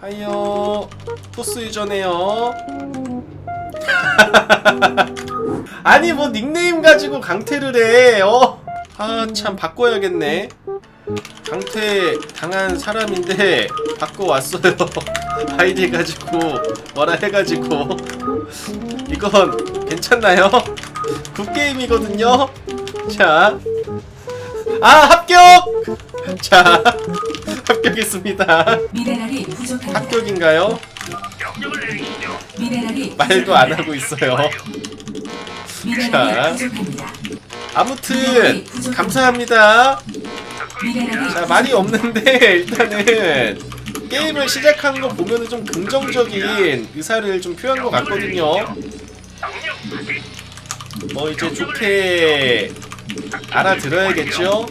하이요. 토스 유저네요. 아니 뭐 닉네임 가지고 강퇴를 해. 어? 아 참 바꿔야겠네. 강퇴 당한 사람인데 바꿔왔어요. 아이디 가지고 뭐라 해가지고. 이건 괜찮나요? 굿게임이거든요? 자. 아 합격! 자 합격했습니다. 부족 합격인가요? 미네랄이 말도 안 하고 있어요 미네랄이 자. 부족합니다. 아무튼 감사합니다 미네랄이 자 말이 없는데 일단은 게임을 시작한 거 보면은 좀 긍정적인 의사를 좀 표한 것 같거든요 뭐 이제 좋게 알아들어야겠죠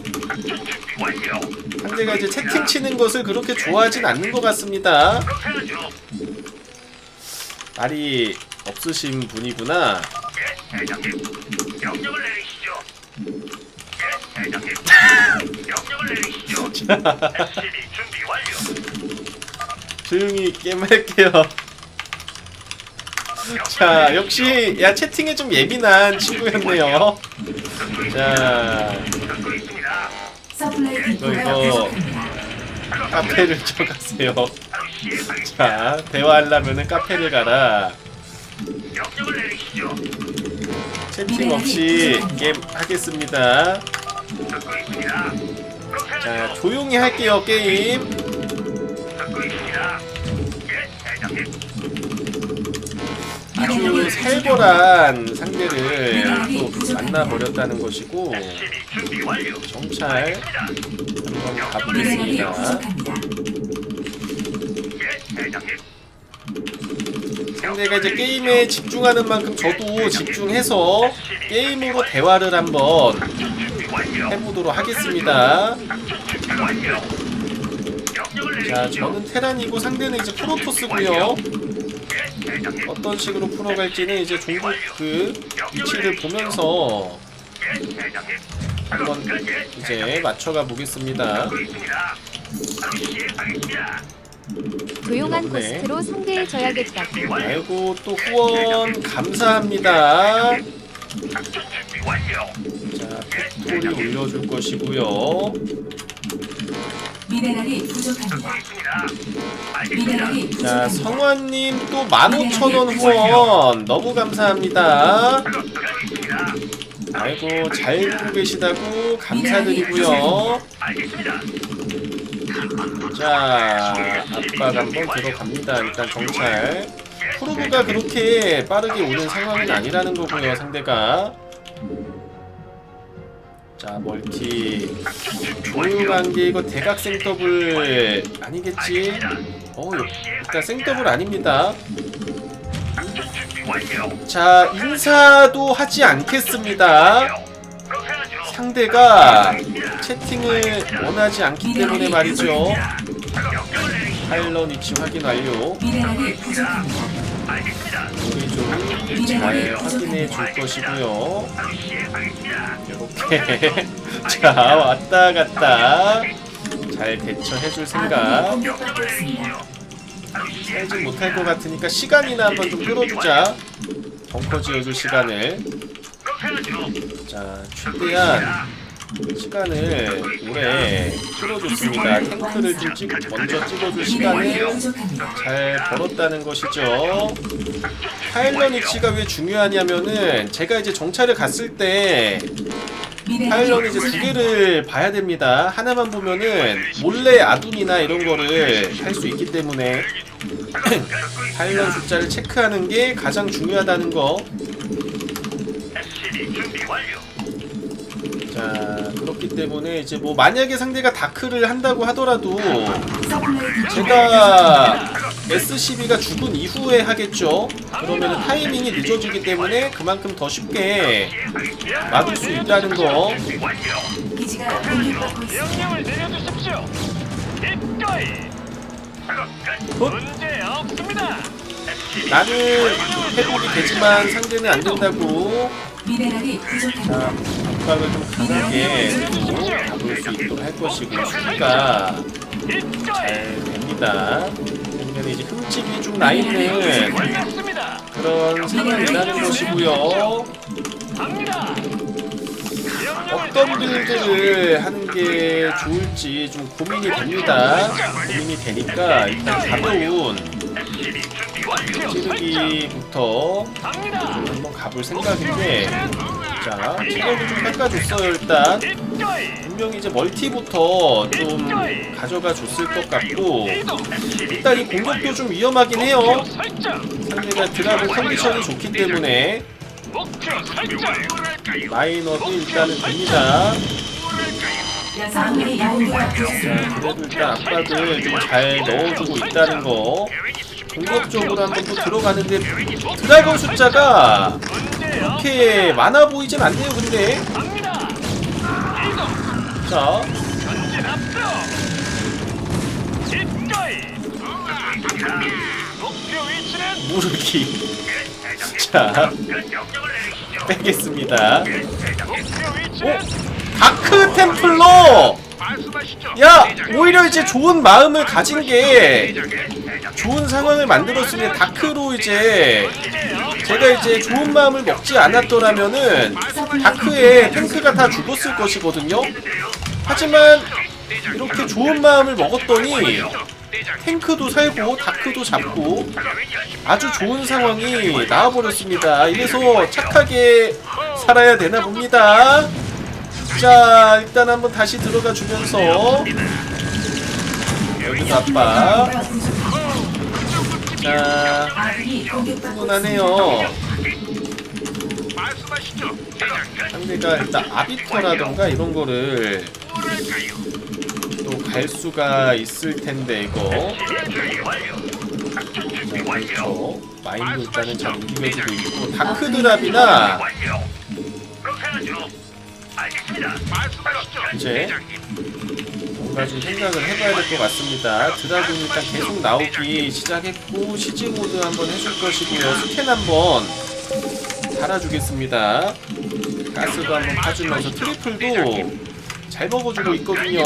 상대가 이제 채팅 치는 것을 그렇게 좋아하진 않는 것 같습니다 말이 없으신 분이구나. 조용히 게임할게요 자 역시 야 채팅에 좀 예민한 친구였네요 자. 디포가 이거-. 카페를 시행하겠습니다. 자 대화하려면은 카페를 가라 명령을. 채팅 없이 게임 하겠습니다 자. 조용히 할게요 게임 듣고 있습니다. 예, 대장님. 아주 살벌한 상대를 또 만나버렸다는 것이고. 정찰. 한번 가보겠습니다. 상대가 이제 게임에 집중하는 만큼 저도 집중해서 게임으로 대화를 한번. 해보도록 하겠습니다 자. 저는 테란이고 상대는 이제 프로토스고요. 어떤 식으로 풀어갈지는 이제 종국 그 위치를 보면서. 한번 이제 맞춰가 보겠습니다. 조용한 네. 코스트로 상대해줘야겠다고. 아이고 또 후원 감사합니다. 자 팩토리 올려줄 것이고요 미네랄이 부족합니다. 있습니다. 알겠습니다. 미네랄이 자 부족합니다. 성환님 또 15,000원 후원 너무 감사합니다. 아이고 잘 보고 계시다고 감사드리고요. 자 압박 한번 들어갑니다 일단 정찰 프로브가 그렇게 빠르게 오는 상황은 아니라는 거고요 상대가 자 멀티 게 이거 대각 생더블 아니겠지 어 일단 생더블 아닙니다. 자 인사도 하지 않겠습니다. 상대가 채팅을 원하지 않기 때문에 말이죠. 파일럿 위치 확인 완료 우리 좀잘 확인해 줄 것이고요. 이렇게 자 왔다 갔다 잘 대처해 줄 생각. 살진 못할 것 같으니까 시간이나 한번 좀 끌어주자 벙커 지어줄 시간을. 자 최대한 시간을 오래 끌어줬습니다 탱크를 좀 찍, 먼저 찍어줄 시간을. 잘 벌었다는 것이죠 파일럿 위치가 왜 중요하냐면은 제가 이제 정찰을 갔을 때 파일럿 이제 두 개를 봐야 됩니다. 하나만 보면은 몰래 아둔이나 이런 거를 할 수 있기 때문에 파일럿 숫자를 체크하는 게 가장 중요하다는 거. 자 그렇기 때문에 이제 뭐 만약에 상대가 다크를 한다고 하더라도 제가 SCB가 죽은 이후에 하겠죠. 그러면 타이밍이 늦어지기 때문에 그만큼 더 쉽게 막을 수 있다는 거. 완료. 기지가 공격받고 있습니다. 명령을 내려주십시오. 이거이. 작업 끝. 어? 문제 없습니다. SCB 나는 회복이 되지만 상대는 안 된다고. 미네랄이 부족합니다. 자, 압박을 좀 강하게 또 잡을 수 있도록 할 것이고 수비가 이거이. 잘 됩니다. 생명의 이제 흠집이 좀나 있는 완료했습니다. 그런 상황이라는 것이고요. 갑니다. 어떤 빌드를 하는 게 좋을지 좀 고민이 됩니다. 고민이 되니까 일단 가벼운. 찌르기부터. 한번 가볼 생각인데 자 체력을 좀 깎아줬어요 일단. 분명히 이제 멀티부터 좀 가져가 줬을 것 같고. 일단 이 공격도 좀 위험하긴 해요. 상대가 드랍의 컨디션이 좋기 때문에. 마이너도 일단은 됩니다 자. 그래도 일단 압박을 좀 잘 넣어주고 있다는 거 공격적으로 한번 또 들어가는데 드라곤 숫자가 그렇게 많아 보이진 않네요 근데. 자. 무르기. 자. 빼겠습니다. 목표 위치는 다크 템플러! 야 오히려 이제 좋은 마음을 가진 게 좋은 상황을 만들었으면 다크로 이제 제가 이제 좋은 마음을 먹지 않았더라면은 다크에 탱크가 다 죽었을 것이거든요. 하지만 이렇게 좋은 마음을 먹었더니 탱크도 살고 다크도 잡고 아주 좋은 상황이 나와버렸습니다. 이래서 착하게 살아야 되나 봅니다. 자 일단 한번 다시 들어가 주면서 여기서 아빠 자 훈훈하네요. 상대가 일단 아비터라던가 이런 거를 또 갈 수가 있을 텐데 이거. 자 그렇죠. 마인도 일단은 잘 움직여주고 있고 다크드랍이나. 이제 뭔가 좀 생각을 해봐야 될 것 같습니다. 드라군 일단 계속 나오기 시작했고 시즈 모드 한번 해줄 것이고요. 스캔 한번 달아주겠습니다. 가스도 한번 파주면서 트리플도 잘 먹어주고 있거든요.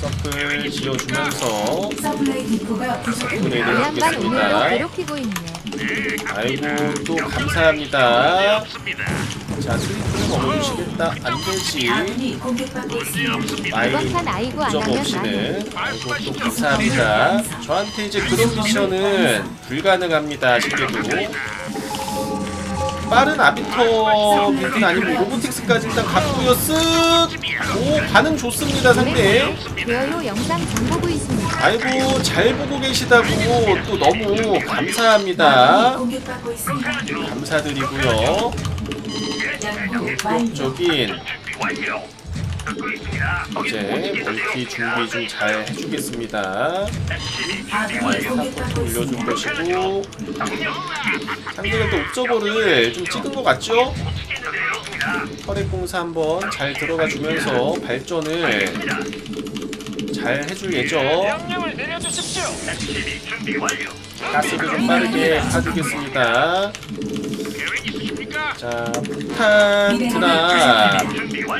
서플 지어주면서 서플라이 디포가 부족합니다. 업그레이드 이 양반 오늘도 해주겠습니다. 괴롭히고 있네. 아이고 또 감사합니다. 자 트리플 먹어주시겠다. 안 되지. 아군이 공격받고 있습니다. 이번 마이 판 아이고 안 없이는 아이고 또 감사합니다. 저한테 이제 그런 미션은 불가능합니다. 아쉽게도 빠른 아비터 빌드는 아니고 로보틱스까지 일단 갔고요. 쓱오 반응 좋습니다 상대. 아이고 잘 보고 계시다고 또 너무 감사합니다. 감사드리고요. 양호 완료. 적인 이제 멀티 준비 좀 잘 해주겠습니다. 올려줄 있습니다. 것이고 상대가 또 옵저버를 좀 찍은 것 같죠? 혈액 공사 한번 잘 들어가 주면서 발전을 잘 해줄 예정. 가스도 좀 빠르게 파주겠습니다 자 폭탄 트랍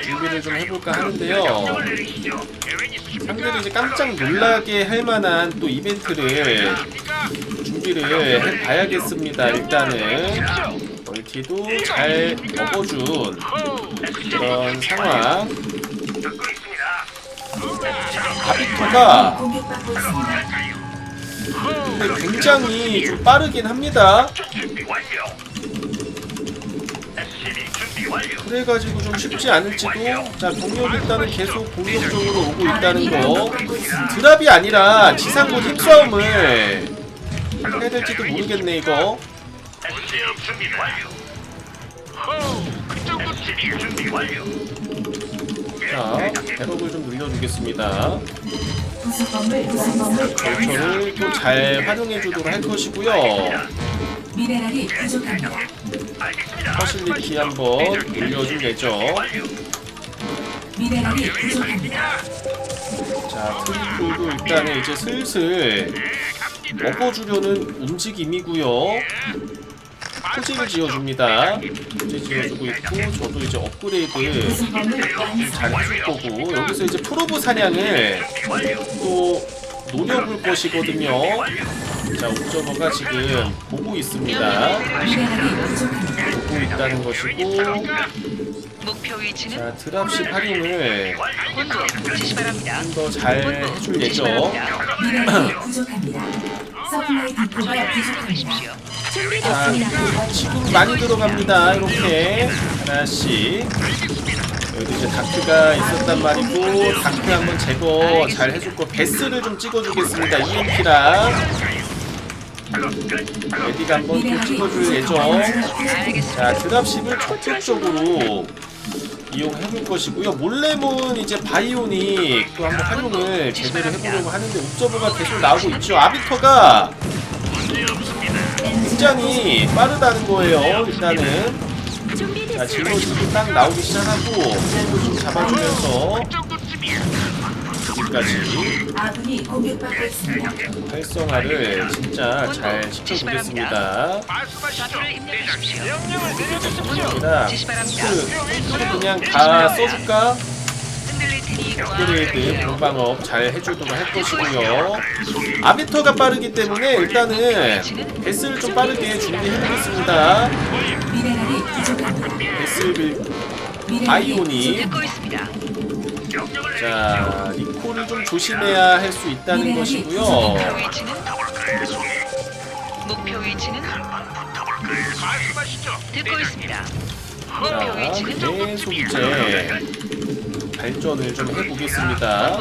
준비를 좀 해볼까 하는데요. 상대를 이제 깜짝 놀라게 할 만한 또 이벤트를 준비를 해봐야겠습니다 일단은. 멀티도 잘 먹어준 그런 상황. 근데 굉장히 좀 빠르긴 합니다 그래가지고 좀 쉽지 않을지도 자 병력 일단은 계속 공격적으로 오고 있다는 거. 드랍이 아니라 지상군 힘싸움을 해야 될지도 모르겠네 이거. 자 배럭을 좀 늘려주겠습니다. 부수범을 절초를 또잘 활용해주도록 할 것이고요 미네랄이 부족합니다. 퍼실리티 한번 올려줄 예정. 미네랄이 부족합니다. 자 트리플도 일단은 이제 슬슬 먹어주려는 움직임이고요. 토지를 지어줍니다. 토지 지어주고 있고 저도 이제 업그레이드 부수범을 완성. 잘 해줄 거고 여기서 이제 프로브 사냥을 또 노려볼 것이거든요. 자, 옵저버가 지금 보고 있습니다. 보고 있다는 것이고, 목표 위치는 자, 드랍십 활용을 본부 지시 바랍니다. 좀 더잘 본부 해줄 지시 예정. 바랍니다. 미네랄이 부족합니다. 서플라이 디포가 부족합니다. 말씀하십시오. 자. 지금 많이 들어갑니다. 이렇게 하나씩. 여기도 이제 다크가 있었단 말이고 다크 한번 제거 잘 해줄 거 베스를 좀 찍어주겠습니다. EMP랑 에디가 한번 또 찍어줄 예정. 자 드랍십을 적극적으로 이용해볼 것이고요. 몰래몬 이제 바이오닉 또 한번 활용을 제대로 해보려고 하는데 옵저버가 계속 나오고 있죠. 아비터가 굉장히 빠르다는 거예요. 일단은 자. 질러지고 딱 나오기 시작하고 프레임을 좀 잡아주면서 여기까지 아군이 공격받고 있습니다. 활성화를 진짜 잘 시켜주겠습니다. 좌표를 입력하십시오. 명령을 내려주십시오. 쿨 그냥 다 써줄까? 흔들릴 테니 업그레이드 공방업 잘 해주도록 할 것이고요. 아비터가 빠르기 때문에 일단은 베스를 좀 빠르게 준비해보겠습니다. 미네랄이 듣고 있습니다. 자 리콜을 좀 조심해야 할 수 있다는 것이고요. 목표 위치는 위치는 듣고 있습니다. 목표 자 위치는 계속 이제 발전을 좀 해보겠습니다.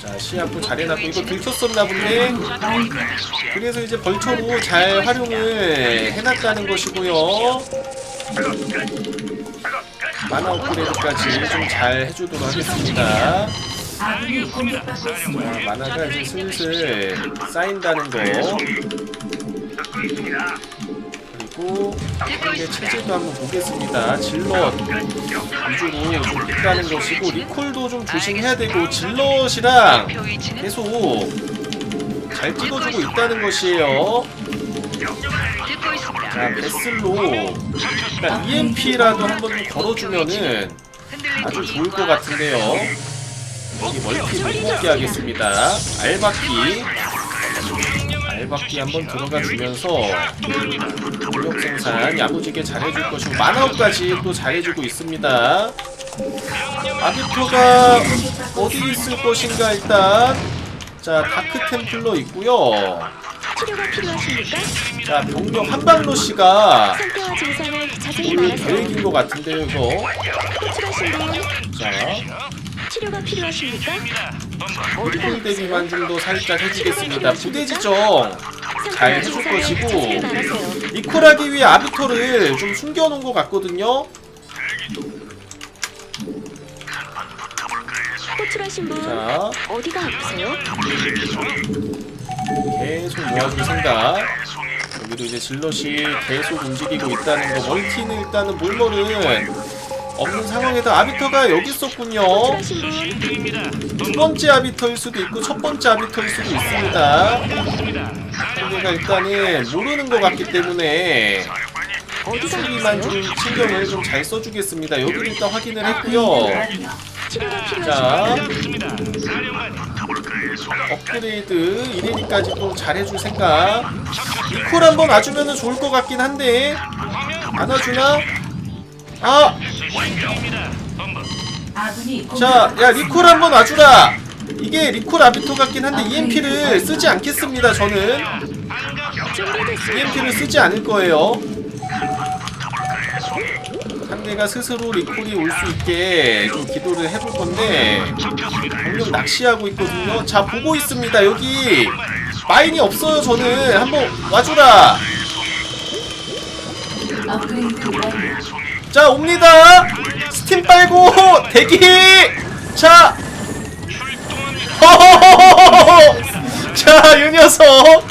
자 시야도 잘 해놨고 이거 들켰었나 본데. 그래서 이제 벌처로 잘 활용을 해놨다는 것이고요. 만화 업그레이드까지 좀 잘 해주도록 하겠습니다. 자, 만화가 이제 슬슬 쌓인다는 거. 그리고 이제 체제도 한번 보겠습니다. 질럿 위주로 좀 있다는 것이고 리콜도 좀 조심해야 되고 질럿이랑 계속 잘 찍어주고 있다는 것이에요. 자, 베슬로 일단 EMP라도 한번 좀 걸어주면은 아주 좋을 것 같은데요. 여기 멀티 못 먹게 하겠습니다. 알바키. 알바키 한번 들어가 주면서 무력 생산 야무지게 잘해줄 것이고 만화업까지 또 잘해주고 있습니다. 아비토가 어디 있을 것인가 일단 자 다크 템플러 있고요. 자 병력 한방로 씨가 상태와 증상을 자세히 올 말하세요. 계획인 것 같은데요 이거. 자 치료가 필요하십니까? 좀더 살짝 해주겠습니다. 부대 지정 잘 해줄 것이고. 리콜하기 위해 아비터를 좀 숨겨놓은 것 같거든요. 호출하신 분 자 어디가 아프세요? 계속 모아줄 생각. 여기도 이제 질럿이 계속 움직이고 있다는 거. 멀티는 일단은 몰머는 없는 상황에다 아비터가 여기 있었군요. 두 번째 아비터일 수도 있고 첫 번째 아비터일 수도 있습니다. 상대가 일단은 모르는 것 같기 때문에 수비만? 좀 신경을 좀 잘 써주겠습니다. 여기를 일단 확인을 했고요. 자, 업그레이드 이레디까지 또 잘해줄 생각. 리콜 한번 놔주면 좋을 것 같긴 한데 안 놔주나? 아, 자, 야 리콜 한번 놔주라. 이게 리콜 아비토 같긴 한데 EMP를 쓰지 않겠습니다. 저는. EMP를 쓰지 않을 거예요. 상대가 스스로 리콜이 올 수 있게 좀 기도를 해볼 건데 병력 낚시하고 있거든요. 자 보고 있습니다. 여기 마인이 없어요. 저는 한번 와주라. 자 옵니다. 스팀 빨고 대기. 자. 허허허허허. 자, 이 녀석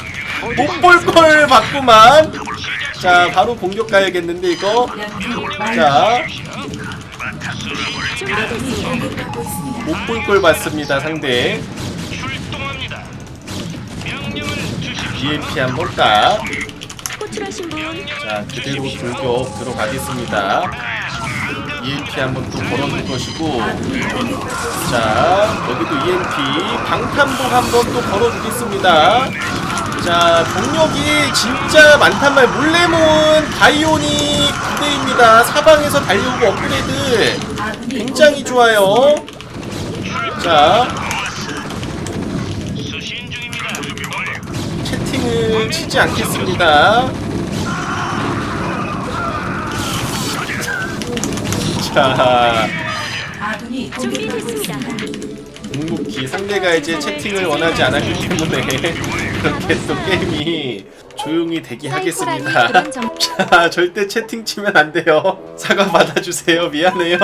못 볼 걸 봤구만. 자, 바로 공격 가야겠는데 이거. 자. 못 볼 걸 봤습니다 상대. BMP 한번 딱. 호출하신 분. 자, 그대로 돌격 들어가겠습니다. EMP 한번 또 걸어줄 것이고. 자 여기도 EMP 방탄복 한번 또 걸어주겠습니다. 자 병력이 진짜 많단 말. 몰래 모은 바이오닉 부대입니다. 사방에서 달려오고 업그레이드. 굉장히 좋아요. 자 치지 않겠습니다 자. 묵묵히 상대가 이제 채팅을 원하지 않았기 때문에 그렇게 또 게임이 조용히 되게 하겠습니다. 자, 절대 채팅 치면 안 돼요. 사과 받아주세요. 미안해요.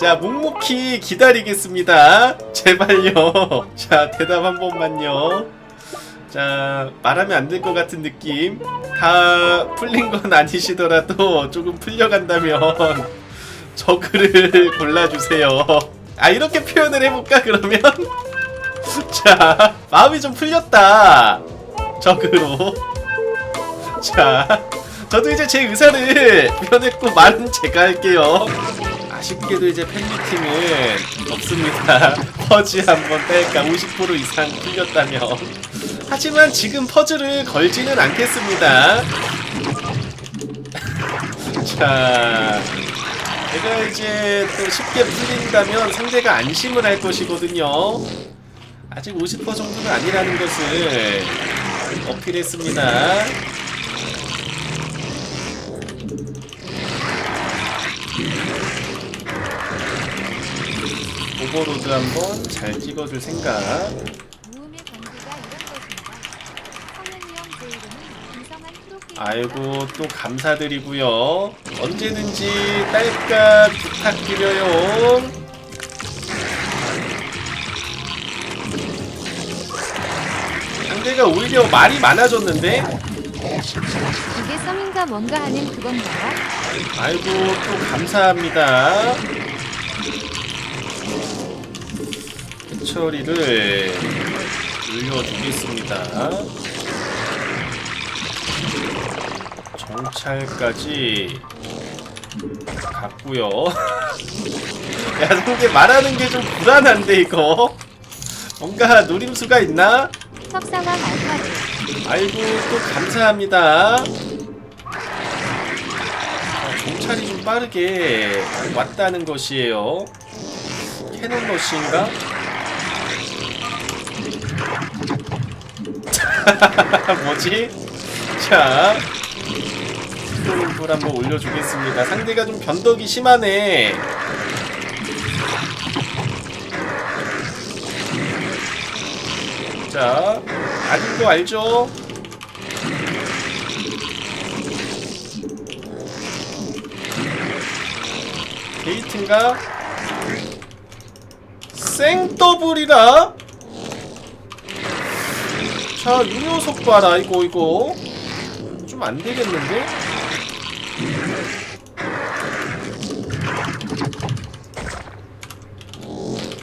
자, 묵묵히 기다리겠습니다. 제발요. 자, 대답 한 번만요. 자, 말하면 안 될 것 같은 느낌. 다 풀린 건 아니시더라도 조금 풀려간다면 저글을 골라주세요. 아, 이렇게 표현을 해볼까, 그러면? 자, 마음이 좀 풀렸다. 적으로. 자, 저도 이제 제 의사를 표현했고 말은 제가 할게요. 아쉽게도 이제 팬미팅은 없습니다. 퍼즈 한번 뺄까 50% 이상 풀렸다면. 하지만 지금 퍼즐을 걸지는 않겠습니다. 자, 제가 이제 또 쉽게 풀린다면 상대가 안심을 할 것이거든요. 아직 50% 정도는 아니라는 것을 어필했습니다. 오버로드 한번 잘 찍어줄 생각. 모음의 관계가 이런 것입니다. 성은이형 제 이름은 김성한 프로게이머 아이고 또 감사드리고요. 언제든지 딸깍 부탁드려요. 상대가 오히려 말이 많아졌는데? 그게 성인가 뭔가 하는 그건가요? 아이고 또 감사합니다. 해처리를 올려주겠습니다. 정찰까지 갔고요. 야 상대 말하는 게 좀 불안한데 이거. 뭔가 노림수가 있나? 석상왕 알파고 아이고 또 감사합니다. 아, 정찰이 좀 빠르게 왔다는 것이에요. 캐논 러시인가? 뭐지? 자, 스토링풀 한번 올려주겠습니다. 상대가 좀 변덕이 심하네. 자, 아닌 거 알죠? 게이트인가? 생더블이라? 자, 이 녀석 봐라, 이거, 이거. 좀 안 되겠는데?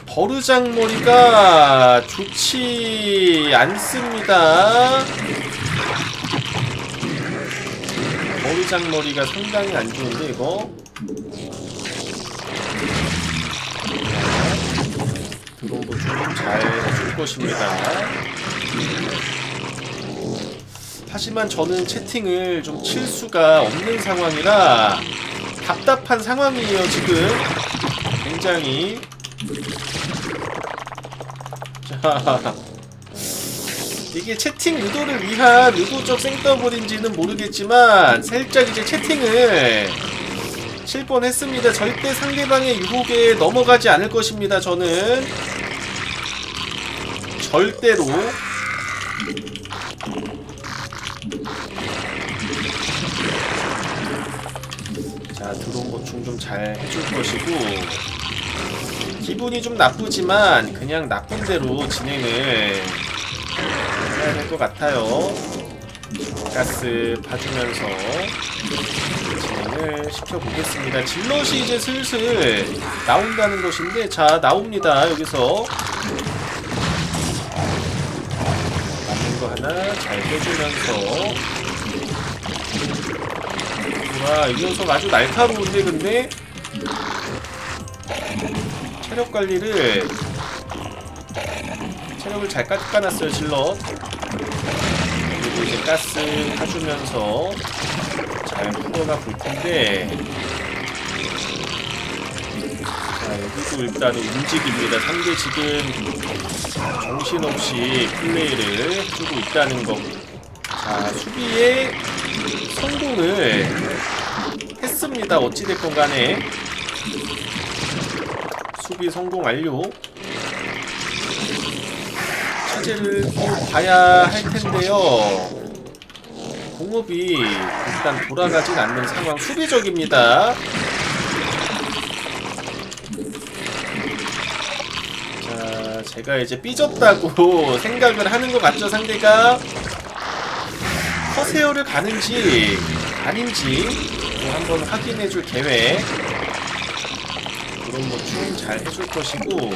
버르장머리가 좋지 않습니다. 버르장머리가 상당히 안 좋은데, 이거? 들어오고 조금 잘 해줄 것입니다. 하지만 저는 채팅을 좀 칠 수가 없는 상황이라 답답한 상황이에요, 지금. 굉장히. 자. 이게 채팅 의도를 위한 의도적 생더블인지는 모르겠지만 살짝 이제 채팅을 칠 뻔했습니다. 절대 상대방의 유혹에 넘어가지 않을 것입니다. 저는 절대로 좀 잘 해줄 것이고 기분이 좀 나쁘지만 그냥 나쁜 대로 진행을 해야 될 것 같아요. 가스 봐주면서 진행을 시켜보겠습니다. 질럿이 이제 슬슬 나온다는 것인데 자 나옵니다. 여기서 맞는 거 하나 잘 빼주면서 와, 이 녀석 아주 날카로운데 근데? 체력 관리를 체력을 잘 깎아놨어요 질럿 그리고 이제 가스 타주면서 잘 풀어가 볼 텐데. 자 여기도 일단은 움직입니다. 상대 지금 정신없이 플레이를 해주고 있다는 거. 자 수비에 성공을 했습니다. 어찌됐건 간에. 수비 성공 완료. 차제를 또 봐야 할 텐데요. 공업이 일단 돌아가진 않는 상황 수비적입니다. 자 제가 이제 삐졌다고 생각을 하는 것 같죠 상대가? 커세어를 가는지 아닌지. 또 한번 확인해줄 계획. 그런 보충 잘 해줄 것이고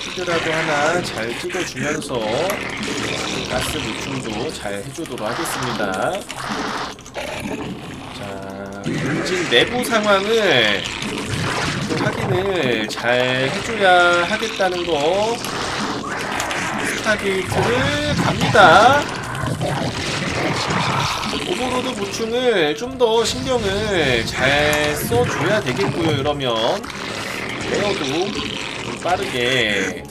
히드라도 하나 잘 찍어주면서 가스 보충도 잘 해주도록 하겠습니다. 자 본진 내부 상황을 또 확인을 잘 해줘야 하겠다는 거. 스타게이트를 갑니다 오버로드 보충을 좀 더 신경을 잘 써줘야 되겠고요 이러면. 레어도 좀 빠르게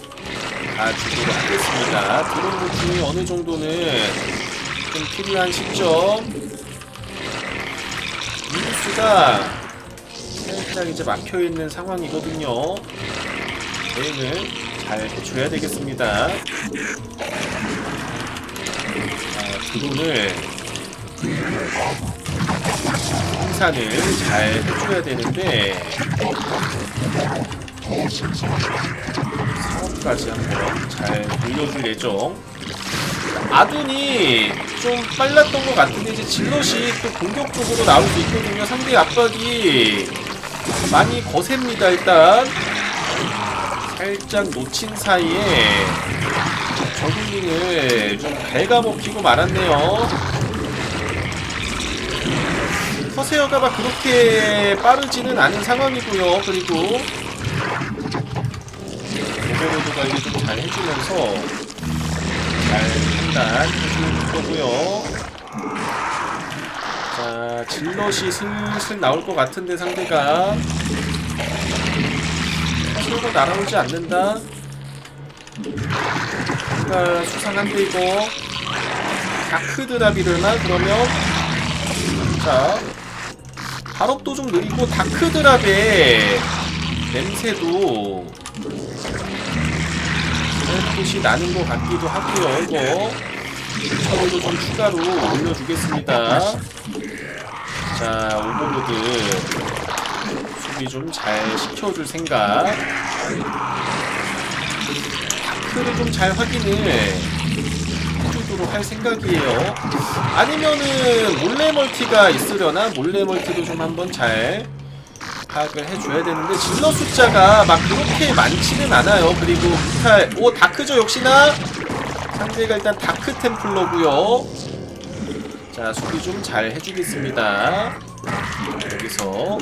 가주도록 하겠습니다. 드론 보충이 어느 정도는 좀 필요한 시점. 뉴스가 살짝 이제 막혀있는 상황이거든요. 대응을 잘 해줘야 되겠습니다. 자, 드론을 생산을 잘 해줘야 되는데 사업까지 한번 잘 돌려줄 예정. 아둔이 좀 빨랐던 것 같은데 이제 질럿이 또 공격적으로 나올 수 있거든요. 상대 압박이 많이 거셉니다 일단. 살짝 놓친 사이에 저글링을 좀 갉아먹히고 말았네요 커세어가 막 그렇게 빠르지는 않은 상황이고요. 그리고 오버로드 관리 좀 잘 해주면서 잘 판단해줄 거고요. 자, 질럿이 슬슬 나올 것 같은데 상대가 커세어가 날아오지 않는다. 뭔가 수상한데 이거 다크드랍이려나 그러면 자 발업도 좀 느리고 다크드랍의 냄새도 살포시 나는 것 같기도 하고요. 이거 처리도 좀 추가로 올려주겠습니다. 자 오버로드 수비 좀 잘 시켜줄 생각. 다크를 좀 잘 확인을 해주도록 할 생각이에요. 아니면은 몰래 멀티가 있으려나 몰래 멀티도 좀 한번 잘 파악을 해줘야 되는데 질러 숫자가 막 그렇게 많지는 않아요. 그리고 무탈 오 다크죠 역시나 상대가 일단 다크 템플러고요. 자 수비 좀 잘 해주겠습니다. 여기서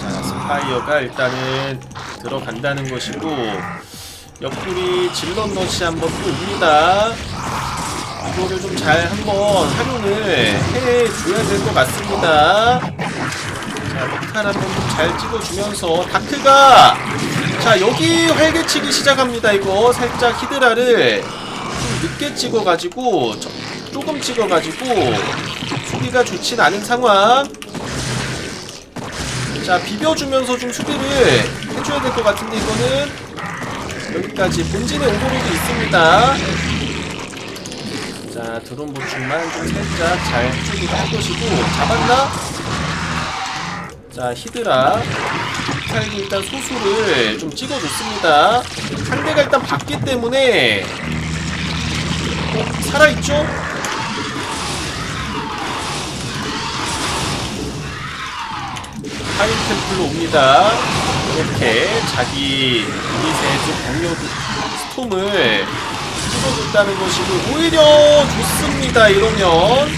자 스파이어가 일단은 들어간다는 것이고 옆구리 질럿 넛이 한번 또 옵니다. 이거를 좀 잘 한번 활용을 해줘야 될 것 같습니다. 자, 뮤탈 한번 좀 잘 찍어주면서 다크가 자 여기 활개치기 시작합니다. 이거 살짝 히드라를 좀 늦게 찍어가지고 저- 조금 찍어가지고 수비가 좋진 않은 상황. 자 비벼주면서 좀 수비를 해줘야 될 것 같은데 이거는 여기까지 본진에 오버로드 있습니다. 자 드론 보충만 좀 살짝 잘 해주기도 할 것이고 잡았나? 자 히드라 탈도 일단 소수를 좀 찍어줬습니다. 상대가 일단 봤기 때문에 어, 살아있죠? 하인 템플로 옵니다. 이렇게 자기 유닛의 좀 병력 스톰을 뚫어준다는 것이고 오히려 좋습니다. 이러면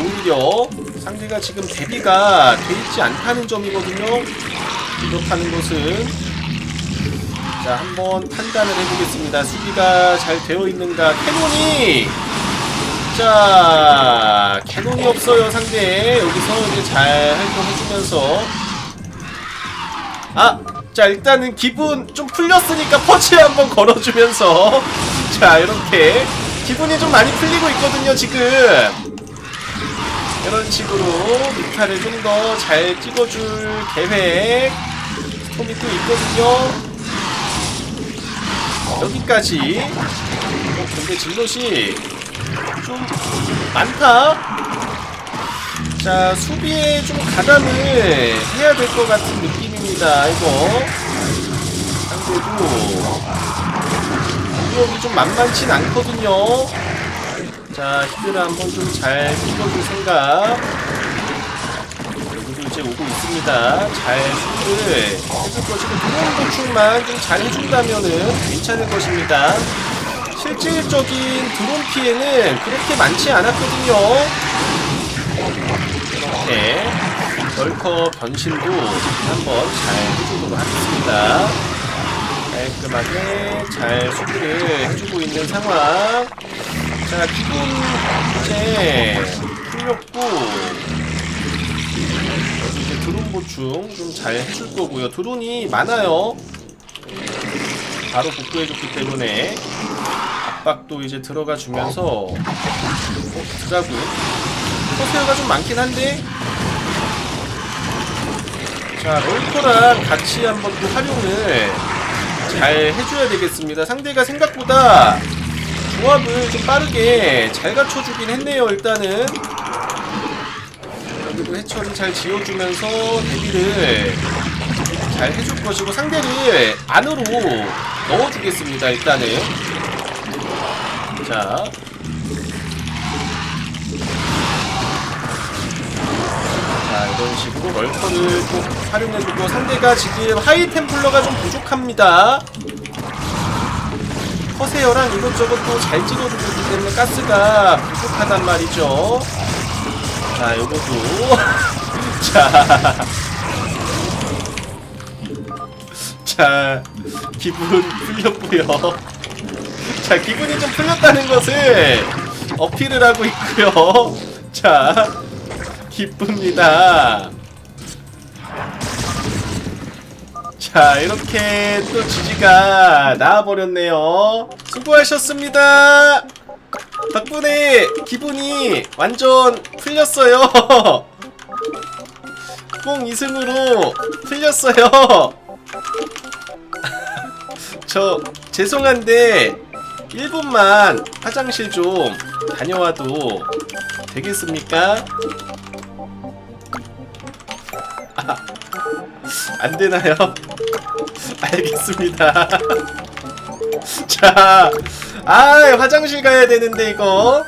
오히려 상대가 지금 대비가 돼 있지 않다는 점이거든요. 이렇다는 것은 자 한번 판단을 해보겠습니다. 수비가 잘 되어 있는가? 캐논이 자 캐논이 없어요 상대 여기서 이제 잘 활동해주면서 아! 자 일단은 기분 좀 풀렸으니까 퍼치 한번 걸어주면서. 자 이렇게. 기분이 좀 많이 풀리고 있거든요 지금. 이런 식으로 뮤타를 좀 더 잘 찍어줄 계획. 또 있거든요. 여기까지. 어, 근데 질럿이 좀 많다. 자 수비에 좀 가담을 해야 될 것 같은 느낌 입니다. 이거 상대도 공격이 좀 만만치 않거든요. 자 히드라 한번 좀잘 찍어줄 생각. 여기도 이제 오고 있습니다. 잘 수비를 해줄 것이고 드론 보충만 좀 잘 해준다면은 괜찮을 것입니다. 실질적인 드론 피해는 그렇게 많지 않았거든요. 이렇게 널커 변신도 한번 잘 해주도록 하겠습니다. 깔끔하게 잘 수비를 해주고 있는 상황. 자, 기분 이제 풀렸고, 이제 드론 보충 좀 잘 해줄 거고요. 드론이 많아요. 바로 복구해줬기 때문에 압박도 이제 들어가 주면서 어, 드라군 커세어가 좀 많긴 한데 자 롤코랑 같이 한번 또 활용을 잘 해줘야 되겠습니다. 상대가 생각보다 조합을 좀 빠르게 잘 갖춰주긴 했네요 일단은. 여기도 해처리 잘 지어주면서 데뷔를 잘 해줄 것이고 상대를 안으로 넣어주겠습니다 일단은. 자 이런 식으로 럴커를 또 활용해주고 상대가 지금 하이 템플러가 좀 부족합니다. 커세어랑 이것저것 또 잘 찍어주고 있기 때문에 가스가 부족하단 말이죠. 자 요것도. 자. 자, 기분 풀렸고요. 자, 기분이 좀 풀렸다는 것을 어필을 하고 있고요. 자, 기쁩니다. 자, 이렇게 또 지지가 나와버렸네요. 수고하셨습니다. 덕분에 기분이 완전 풀렸어요. 뽕 2승으로 풀렸어요. 저 죄송한데 1분만 화장실 좀 다녀와도 되겠습니까? 안 되나요? 알겠습니다. 자, 아, 화장실 가야 되는데 이거.